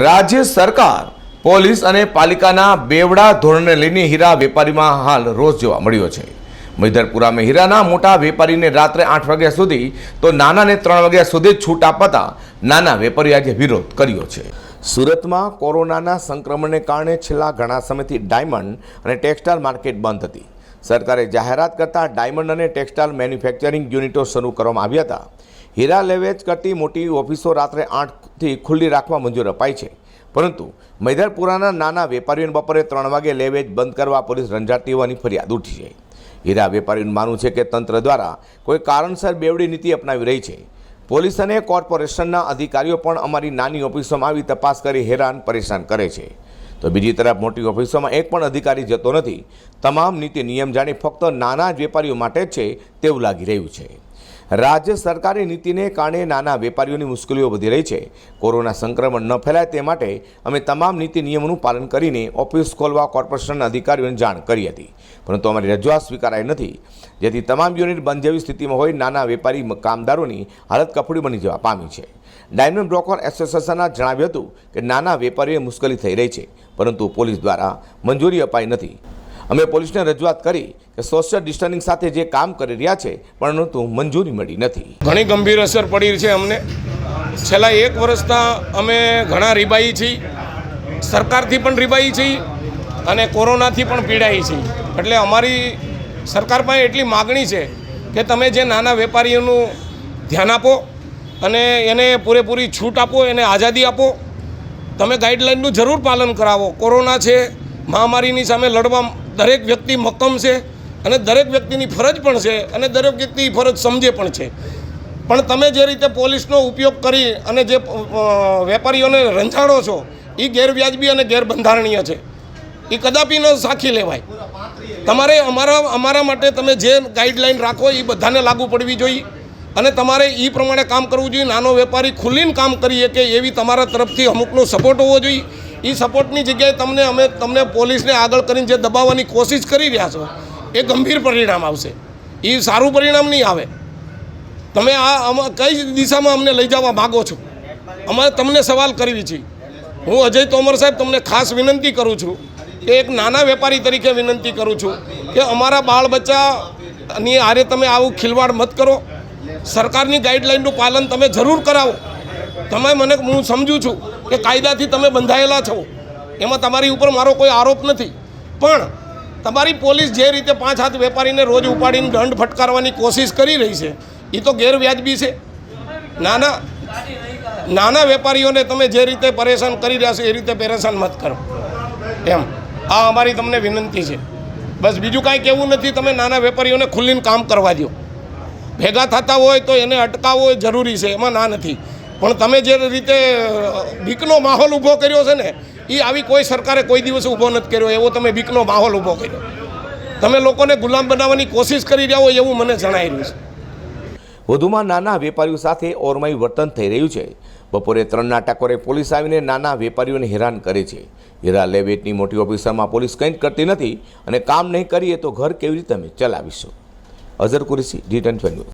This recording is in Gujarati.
રાજ્ય સરકાર, પોલીસ અને પાલિકાના બેવડા ધોરણને લઈને હીરા વેપારીમાં હાલ રોષ જોવા મળ્યો છે. મૈધરપુરામાં હીરાના મોટા વેપારીને રાત્રે આઠ વાગ્યા સુધી તો નાનાને ત્રણ વાગ્યા સુધી છૂટ આપતા નાના વેપારી આજે વિરોધ કર્યો છે. સુરતમાં કોરોનાના સંક્રમણને કારણે છેલ્લા ઘણા સમયથી ડાયમંડ અને ટેક્સટાઇલ માર્કેટ બંધ હતી. સરકારે જાહેરાત કરતાં ડાયમંડ અને ટેક્સટાઇલ મેન્યુફેક્ચરિંગ યુનિટો શરૂ કરવામાં આવ્યા હતા. હીરા લેવેચ કરતી મોટી ઓફિસો રાત્રે આઠથી ખુલ્લી રાખવા મંજૂર અપાઈ છે. પરંતુ મૈદરપુરાના નાના વેપારીઓને બપોરે ત્રણ વાગે લેવેચ બંધ કરવા પોલીસ રંજાતી હોવાની ફરિયાદ ઉઠી છે. હીરા વેપારીઓનું માનવું છે કે તંત્ર દ્વારા કોઈ કારણસર બેવડી નીતિ અપનાવી રહી છે. પોલીસ અને કોર્પોરેશનના અધિકારીઓ પણ અમારી નાની ઓફિસોમાં આવી તપાસ કરી હેરાન પરેશાન કરે છે. તો બીજી તરફ મોટી ઓફિસોમાં એક પણ અધિકારી જતો નથી. તમામ નીતિ નિયમ જાણી ફક્ત નાના જ વેપારીઓ માટે જ છે તેવું લાગી રહ્યું છે. રાજ્ય સરકારી નીતિને કારણે નાના વેપારીઓની મુશ્કેલીઓ વધી રહી છે. કોરોના સંક્રમણ ન ફેલાય તે માટે અમે તમામ નીતિ નિયમોનું પાલન કરીને ઓફિસ ખોલવા કોર્પોરેશનના અધિકારીઓને જાણ કરી હતી. પરંતુ અમારી રજૂઆત સ્વીકારાઈ નથી. જેથી તમામ યુનિટ બંધ જેવી સ્થિતિમાં હોય નાના વેપારી કામદારોની હાલત કફડી બની જવા પામી છે. ડાયમંડ બ્રોકર એસોસિએશનના જણાવ્યું હતું કે નાના વેપારીઓને મુશ્કેલી થઈ રહી છે, પરંતુ પોલીસ દ્વારા મંજૂરી અપાઈ નથી. અમે પોલીસને રજૂઆત કરી કે સોશિયલ ડિસ્ટન્સિંગ સાથે જે કામ કરી રહ્યા છે પરંતુ મંજૂરી મળી નથી. ઘણી ગંભીર અસર પડી છે અમને. છેલ્લા એક વર્ષના અમે ઘણા રીબાઈ છીએ. સરકારથી પણ રીબાઈ છીએ અને કોરોનાથી પણ પીડાઈ છીએ. એટલે અમારી સરકાર પાસે એટલી માગણી છે કે તમે જે નાના વેપારીઓનું ધ્યાન આપો અને એને પૂરેપૂરી છૂટ આપો, એને આઝાદી આપો. તમે ગાઈડલાઇનનું જરૂર પાલન કરાવો. કોરોના છે, મહામારીની સામે લડવા દરેક વ્યક્તિ મક્કમ છે અને દરેક વ્યક્તિની ફરજ પણ છે અને દરેક વ્યક્તિ ફરજ સમજે પણ છે. પણ તમે જે રીતે પોલીસનો ઉપયોગ કરી અને જે વેપારીઓને રંજાડો છો એ ગેરવ્યાજબી અને ગેરબંધારણીય છે. એ કદાપી ન સાખી લેવાય. તમારે અમારા અમારા માટે તમે જે ગાઈડલાઈન રાખો એ બધાને લાગુ પડવી જોઈએ અને તમારે એ પ્રમાણે કામ કરવું જોઈએ. નાનો વેપારી ખુલ્લીને કામ કરી શકે એવી તમારા તરફથી અમુકનો સપોર્ટ હોવો જોઈએ. એ સપોર્ટની જગ્યાએ તમને અમે તમને પોલીસને આગળ કરીને જે દબાવવાની કોશિશ કરી રહ્યા છો, એ ગંભીર પરિણામ આવશે. એ સારું પરિણામ નહીં આવે. તમે આ કઈ દિશામાં અમને લઈ જવા માગો છો? અમારે તમને સવાલ કરવી છે. હું અજય તોમર સાહેબ તમને ખાસ વિનંતી કરું છું કે એક નાના વેપારી તરીકે વિનંતી કરું છું કે અમારા બાળ બચ્ચાની આરે તમે આવું ખિલવાડ મત કરો. સરકારની ગાઈડલાઇનનું પાલન તમે જરૂર કરાવો. તમે મને હું સમજું છું કે કાયદાથી તમે બંધાયેલા છો. એમાં તમારી ઉપર મારો કોઈ આરોપ નથી. પણ તમારી પોલીસ જે રીતે પાંચ હાથ વેપારીને રોજ ઉપાડીને દંડ ફટકારવાની કોશિશ કરી રહી છે એ તો ગેરવ્યાજબી છે. નાના નાના વેપારીઓને તમે જે રીતે પરેશાન કરી રહ્યા છો, એ રીતે પરેશાન મત કરો. એમ. આ અમારી તમને વિનંતી છે. બસ બીજું કાંઈ કહેવું નથી, તમે નાના વેપારીઓને ખુલ્લીને કામ કરવા દો ભેગા થતા હોય તો એને અટકાવવો જરૂરી છે, એમાં ના નથી. પણ તમે જે રીતે બીકનો માહોલ ઊભો કર્યો છે ને એ આવી કોઈ સરકારે કોઈ દિવસ ઊભો નથી કર્યો, એવો તમે બીકનો માહોલ ઊભો કર્યો. તમે લોકોને ગુલામ બનાવવાની કોશિશ કરી રહ્યા હોય એવું મને જણાઈ રહ્યું છે. વધુમાં નાના વેપારીઓ સાથે ઓરમાયું વર્તન થઈ રહ્યું છે. બપોરે ત્રણના ટકોરે પોલીસ આવીને નાના વેપારીઓને હેરાન કરે છે. હીરા લેવેટની મોટી ઓફિસરમાં પોલીસ કંઈ જ કરતી નથી અને કામ નહીં કરીએ તો ઘર કેવી રીતે તમે ચલાવીશું? Azhar Qureshi, D ten